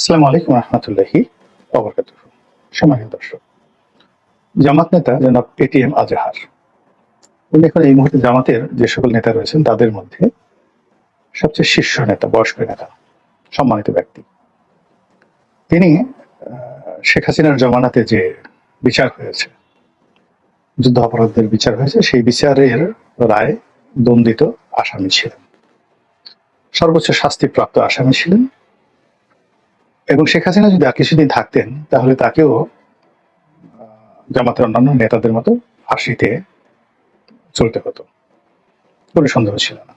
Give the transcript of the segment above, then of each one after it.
আসসালামু আলাইকুম রহমতুল্লাহি সম্মানিত দর্শক, জামাত নেতা জনাব এটিএম আজহার, উনি এখন এই মুহূর্তে জামাতের যে সকল নেতা রয়েছেন তাদের মধ্যে সবচেয়ে শীর্ষ নেতা, বয়স্ক নেতা, সম্মানিত ব্যক্তি। তিনি শেখ হাসিনার জমানাতে যে বিচার হয়েছে, যুদ্ধ অপরাধদের বিচার হয়েছে, সেই বিচারের রায় দণ্ডিত আসামি ছিলেন। সর্বোচ্চ শাস্তিপ্রাপ্ত আসামি ছিলেন এবং শেখ হাসিনা যদি কিছুদিন থাকতেন, তাহলে তাকেও জামাতের অন্যান্য নেতাদের মতো ফাঁসিতে চলতে হতো। কোনো সন্দেহ ছিল না।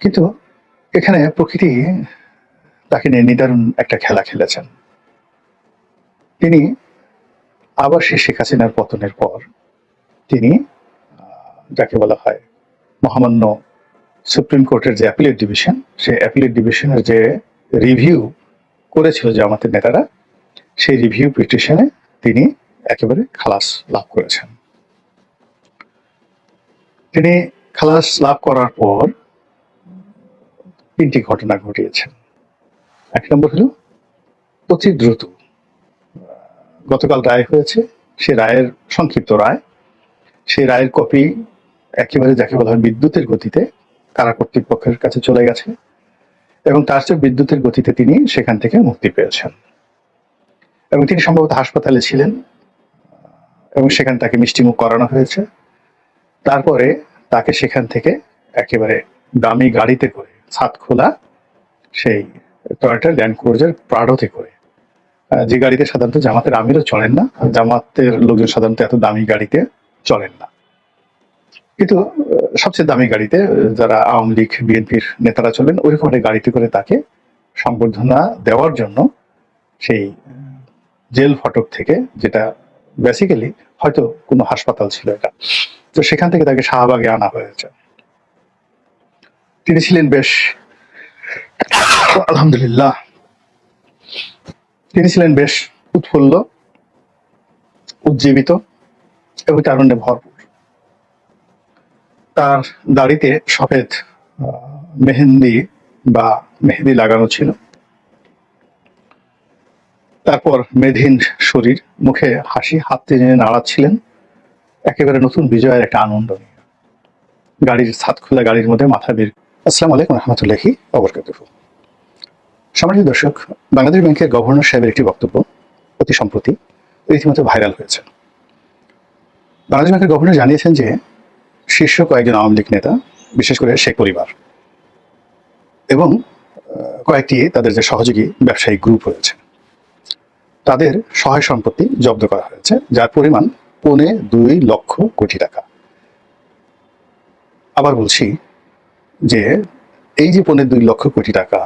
কিন্তু এখানে প্রকৃতি তাকে নিয়ে নিদারুণ একটা খেলা খেলেছেন। তিনি আবার সে শেখ হাসিনার পতনের পর তিনি যাকে বলা হয় মহামান্য সুপ্রিম কোর্টের যে অ্যাপিলেট ডিভিশন সে অ্যাপিলেট ডিভিশনের যে রিভিউ করেছিল জামাতের নেতারা, সেই রিভিউ পিটিশনে তিনি একেবারে খালাস লাভ করেছেন। তিনি খালাস লাভ করার পর তিনটি ঘটনা ঘটিয়েছেন। এক নম্বর হলো, অতি দ্রুত গতকাল রায় হয়েছে, সে রায়ের সংক্ষিপ্ত রায় সেই রায়ের কপি একেবারে যাকে বলা হয় বিদ্যুতের গতিতে কারা কর্তৃপক্ষের কাছে চলে গেছে। এবং তার চেয়ে বিদ্যুতের গতিতে তিনি সেখান থেকে মুক্তি পেয়েছেন। এবং তিনি সম্ভবত হাসপাতালে ছিলেন। এবং সেখানে তাকে মিষ্টিমুখ করানো হয়েছে। তারপরে তাকে সেখান থেকে একেবারে দামি গাড়িতে করে ছাদ খোলা, সেই টয়টা ল্যান্ড ক্রুজার প্রাডোতে করে। যে গাড়িতে সাধারণত জামাতের আমিরও চলেন না। জামাতের লোকজন সাধারণত এত দামি গাড়িতে চলেন না। কিন্তু সবচেয়ে দামি গাড়িতে যারা আওয়ামী লীগ, বিএনপির নেতারা চলেন, ওইরকম একটা গাড়িতে করে তাকে সংবর্ধনা দেওয়ার জন্য সেই জেল ফটক থেকে, যেটা বেসিক্যালি হয়তো কোনো হাসপাতাল ছিল এটা। তো সেখান থেকে তাকে শাহবাগে আনা হয়েছে। তিনি ছিলেন বেশ, আলহামদুলিল্লাহ, তিনি ছিলেন বেশ উৎফুল্ল, উজ্জীবিত এবং তারুণ্যে ভরপুর। তার দাড়িতে সফেদ মেহেন্দি বা মেহেদি লাগানো ছিল। তারপর মেধিন শরীর, মুখে হাসি, হাত টেনে নাড়াচ্ছিলেন। একেবারে নতুন বিজয়ের একটা আনন্দ নিয়ে। গাড়ির ছাদ খোলা, গাড়ির মধ্যে মাথা বের। আসসালামু আলাইকুম রহমতুল্লাহি অবরকাত সম্মানিত দর্শক, বাংলাদেশ ব্যাংকের গভর্নর সাহেবের একটি বক্তব্য অতি সম্প্রতি রীতিমতো ভাইরাল হয়েছে। বাংলাদেশ ব্যাংকের গভর্নর জানিয়েছেন যে শীর্ষ কয়েকজন আওয়ামী লীগ নেতা, বিশেষ করে শেখ পরিবার এবং কয়েকটি তাদের যে সহযোগী ব্যবসায়িক গ্রুপ রয়েছে। তাদের সহায় সম্পত্তি জব্দ করা হয়েছে, যার পরিমাণ পৌনে দুই লক্ষ কোটি টাকা। আবার বলছি যে, এই যে পৌনে দুই লক্ষ কোটি টাকা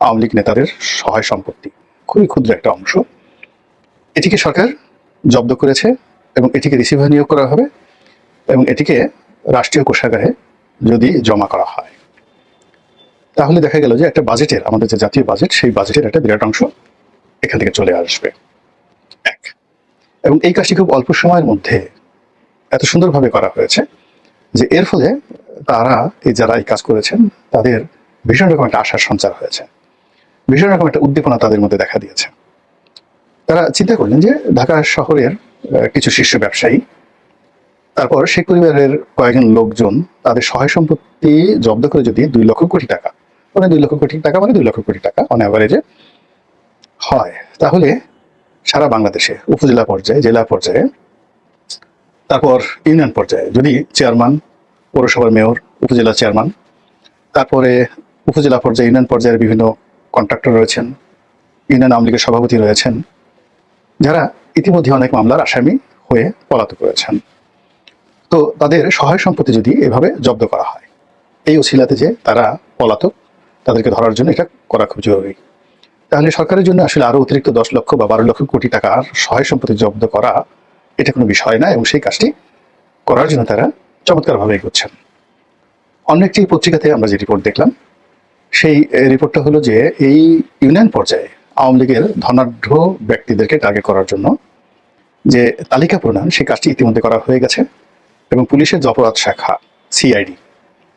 আওয়ামী লীগ নেতাদের সহায় সম্পত্তি, খুবই ক্ষুদ্র একটা অংশ, এটিকে সরকার জব্দ করেছে এবং এটিকে রিসিভার নিয়োগ করা হবে এবং এটিকে রাষ্ট্রীয় কোষাগারে যদি জমা করা হয়। তাহলে দেখা গেল যে একটা বাজেটের, আমাদের যে জাতীয় বাজেট, সেই বাজেটের একটা বিরাট অংশ এখান থেকে চলে আসবে। এক। এবং এই কাজটি খুব অল্প সময়ের মধ্যে এত সুন্দরভাবে করা হয়েছে যে এর ফলে তারা, এই যারা এই কাজ করেছেন, তাদের ভীষণ রকম একটা আশার সঞ্চার হয়েছে। ভীষণ রকম একটা উদ্দীপনা তাদের মধ্যে দেখা দিয়েছে। তারা চিন্তা করলেন যে ঢাকা শহরের কিছু শীর্ষ ব্যবসায়ী তারপর শেখ পরিবারের কয়েকজন লোকজন তাদের সহায় সম্পত্তি জব্দ করে যদি দুই লক্ষ কোটি টাকা মানে দুই লক্ষ কোটি টাকা মানে দুই লক্ষ কোটি টাকা অন অ্যাভারেজে হয়। তাহলে সারা বাংলাদেশে উপজেলা পর্যায়ে, জেলা পর্যায়ে, তারপর ইউনিয়ন পর্যায়ে যদি চেয়ারম্যান, পৌরসভার মেয়র, উপজেলা চেয়ারম্যান, তারপরে উপজেলা পর্যায়ে, ইউনিয়ন পর্যায়ের বিভিন্ন কন্ট্রাক্টর রয়েছেন, ইউনিয়ন আওয়ামী লীগের সভাপতি রয়েছেন, যারা ইতিমধ্যে অনেক মামলার আসামি হয়ে পলাতক রয়েছেন। তো তাদের সহায় সম্পত্তি যদি এভাবে জব্দ করা হয়, এই ওসিলাতে যে তারা পলাতক, তাদেরকে ধরার জন্য এটা করা খুব জরুরি। তাহলে সরকারের জন্য আসলে আরও অতিরিক্ত দশ লক্ষ বা বারো লক্ষ কোটি টাকার সহায় সম্পত্তি জব্দ করা, এটা কোনো বিষয় না এবং সেই কাজটি করার জন্য তারা চমৎকারভাবে এগোচ্ছেন। অন্য একটি পত্রিকাতে আমরা যে রিপোর্ট দেখলাম, সেই রিপোর্টটা হলো যে এই ইউনিয়ন পর্যায়ে আওয়ামী লীগের ধনাঢ্য ব্যক্তিদেরকে টার্গেট করার জন্য যে তালিকা প্রণয়ন, সেই কাজটি ইতিমধ্যে করা হয়ে গেছে। এবং পুলিশের অপরাধ শাখা সিআইডি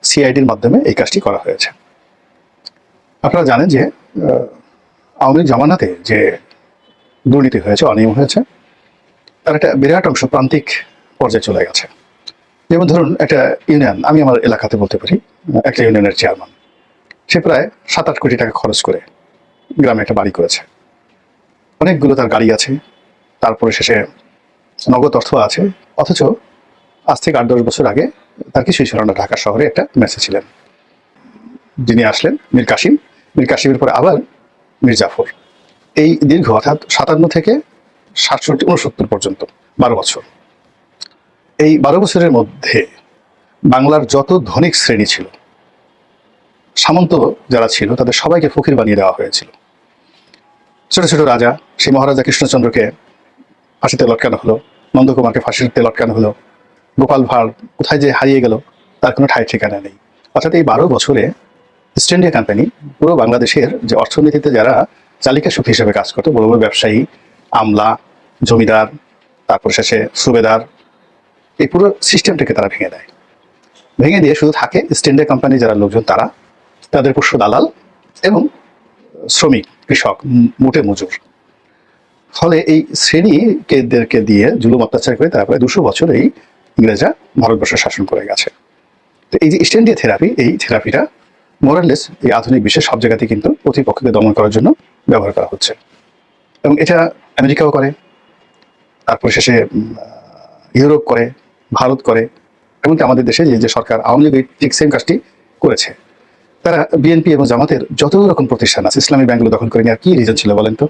সিআইডির মাধ্যমে এই কাজটি করা হয়েছে। আপনারা জানেন যে আওয়ামী জামানাতে যে দুর্নীতি হয়েছে, অনিয়ম হয়েছে, তার একটা বিরাট অংশ প্রান্তিক পর্যায়ে চলে গেছে। যেমন ধরুন, একটা ইউনিয়ন, আমি আমার এলাকাতে বলতে পারি, একটা ইউনিয়নের চেয়ারম্যান, সে প্রায় সাত আট কোটি টাকা খরচ করে গ্রামে একটা বাড়ি করেছে। অনেকগুলো তার গাড়ি আছে, তারপরে শেষে নগদ অর্থ আছে, অথচ আজ থেকে আট দশ বছর আগে তার কিছুই ছিল না ঢাকা শহরে একটা মেসে ছিলেন। যিনি আসলেন মীর কাসিম। মীর কাসিমের পরে আবার মীর জাফর। এই দীর্ঘ অর্থাৎ সাতান্ন থেকে সাতষট্টি উনসত্তর পর্যন্ত, বারো বছর। এই বারো বছরের মধ্যে বাংলার যত ধনিক শ্রেণি ছিল, সামন্ত যারা ছিল, তাদের সবাইকে ফকির বানিয়ে দেওয়া হয়েছিল। ছোট ছোট রাজা, সেই মহারাজা কৃষ্ণচন্দ্রকে ফাঁসিতে লটকানো হলো, নন্দকুমারকে ফাঁসিতে লটকানো হলো গোপাল ভাঁড় কোথায় যে হারিয়ে গেল, তার কোনো ঠাই ঠিকানা নেই। অর্থাৎ এই বারো বছরে ইস্ট ইন্ডিয়া কোম্পানি পুরো বাংলাদেশের যে অর্থনীতিতে যারা চালিকা শক্তি হিসেবে কাজ করতো, বড় বড় ব্যবসায়ী, আমলা, জমিদার, তারপর শেষে সুবেদার, এই পুরো সিস্টেমটাকে তারা ভেঙে দেয়। ভেঙে দিয়ে শুধু থাকে ইস্ট ইন্ডিয়া কোম্পানি যারা লোকজন, তারা তাদের পোষ্য দালাল এবং শ্রমিক, কৃষক মোটে মজুর। ফলে এই শ্রেণীকেদেরকে দিয়ে জুলুম অত্যাচার করে তারপরে দুশো বছর এই ইংরেজরা ভারতবর্ষ শাসন করে গেছে। তো এই যে ইস্ট ইন্ডিয়া থেরাপি এই থেরাপিটা মোরাললেস এই আধুনিক বিশ্বের সব জায়গাতে কিন্তু প্রতিপক্ষকে দমন করার জন্য ব্যবহার করা হচ্ছে। এবং এটা আমেরিকাও করে, তারপর শেষে ইউরোপ করে, ভারত করে, এমনকি আমাদের দেশে যে যে সরকার আওয়ামী লীগ ঠিক সেম কাজটি করেছে। তারা বিএনপি এবং জামাতের যত রকম প্রতিষ্ঠান আছে, ইসলামী ব্যাংকগুলো দখল করে নেওয়ার কি রিজন ছিল বলেন তো?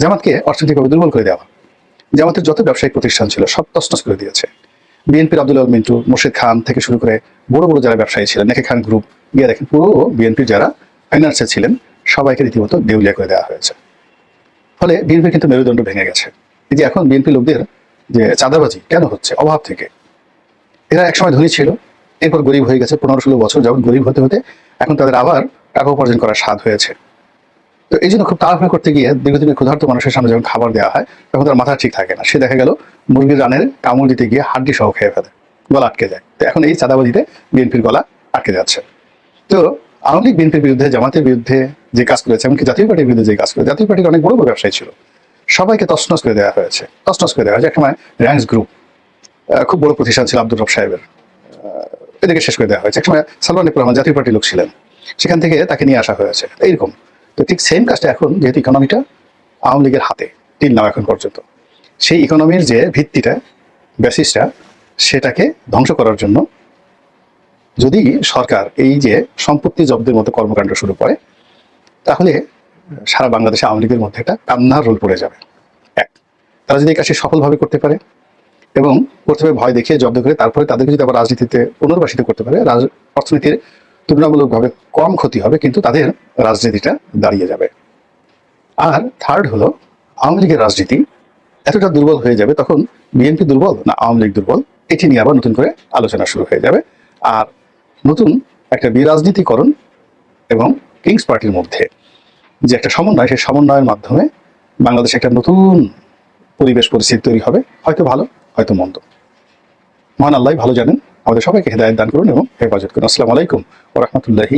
জামাতকে অর্থনৈতিকভাবে দুর্বল করে দেওয়া। জামাতের যত ব্যবসায়িক প্রতিষ্ঠান ছিল, সব তছনছ করে দিয়েছে। বিএনপির আব্দুল মিন্টু, মুর্শিদ খান থেকে শুরু করে বড় বড় যারা ব্যবসায়ী ছিলেন নেকে খান গ্রুপ গিয়ে দেখেন পুরো বিএনপির যারা ফাইন্যান্সে ছিলেন, সবাইকে রীতিমতো দেউলিয়া করে দেওয়া হয়েছে। ফলে বিএনপি কিন্তু মেরুদণ্ড ভেঙে গেছে। এই যে এখন বিএনপি লোকদের যে চাঁদাবাজি কেন হচ্ছে, অভাব থেকে? এরা একসময় ধনী ছিল, এরপর গরিব হয়ে গেছে, পনেরো ষোলো বছর যখন গরিব হতে হতে এখন তাদের আবার টাকা উপার্জন করার স্বাদ হয়েছে। তো এই জন্য খুব তাড়াহুড়া করতে গিয়ে দীর্ঘদিনের ক্ষুধার্ত মানুষের সামনে যখন খাবার দেওয়া হয় তখন তার মাথা ঠিক থাকে না। সে দেখা গেল মুরগির রানের কামড় দিতে গিয়ে হাড্ডি সহ খেয়ে ফেলে গলা আটকে যায়। তো এখন এই চাঁদাবাজিতে বিএনপির গলা আটকে যাচ্ছে। তো আওয়ামী লীগ বিএনপির বিরুদ্ধে জামাতের বিরুদ্ধে যে কাজ করেছে এমনকি জাতীয় পার্টির বিরুদ্ধে যে কাজ করেছে জাতীয় পার্টির অনেক বড় বড় ব্যবসায়ী ছিল। সবাইকে তছনছ করে দেওয়া হয়েছে। তছনছ করে দেওয়া হয়েছে। একসময় র্যান্স গ্রুপ খুব বড় প্রতিষ্ঠান ছিল আব্দুল রব সাহেবের। আহ, এদেরকে শেষ করে দেওয়া হয়েছে। একসময় সালমান রহমান জাতীয় পার্টির লোক ছিলেন। সেখান থেকে তাকে নিয়ে আসা হয়েছে। এইরকম। তো ঠিক সেম কাজটা এখন যেহেতু ইকোনমিটা আওয়ামী লীগের হাতে, তিন নাম এখন পর্যন্ত। সেই ইকোনমির যে ভিত্তিটা বেসিসটা সেটাকে ধ্বংস করার জন্য যদি সরকার এই যে সম্পত্তি জব্দের মতো কর্মকাণ্ড শুরু করে, তাহলে সারা বাংলাদেশে আওয়ামী লীগের মধ্যে একটা কান্নার রোল পড়ে যাবে। এক, তারা যদি এই কাজটি সফলভাবে করতে পারে এবং প্রথমে ভয় দেখিয়ে জব্দ করে, তারপরে তাদেরকে যদি আবার রাজনীতিতে পুনর্বাসিত করতে পারে অর্থনীতির তুলনামূলকভাবে কম ক্ষতি হবে, কিন্তু তাদের রাজনীতিটা দাঁড়িয়ে যাবে। আর থার্ড হলো, আওয়ামী লীগের রাজনীতি এতটা দুর্বল হয়ে যাবে তখন বিএনপি দুর্বল না আওয়ামী লীগ দুর্বল? এটি নিয়ে আবার নতুন করে আলোচনা শুরু হয়ে যাবে। আর নতুন একটা বিরাজনীতিকরণ এবং কিংস পার্টির মধ্যে যে একটা সমন্বয়, সেই সমন্বয়ের মাধ্যমে বাংলাদেশে একটা নতুন পরিবেশ পরিস্থিতি তৈরি হবে। হয়তো ভালো, হয়তো মন্দ। মহান আল্লাহ ভালো জানেন আমাদের সবাইকে হেদায়ত দান করুন এবং হেফাজত করুন। আসসালামু আলাইকুম ও রহমতুল্লাহি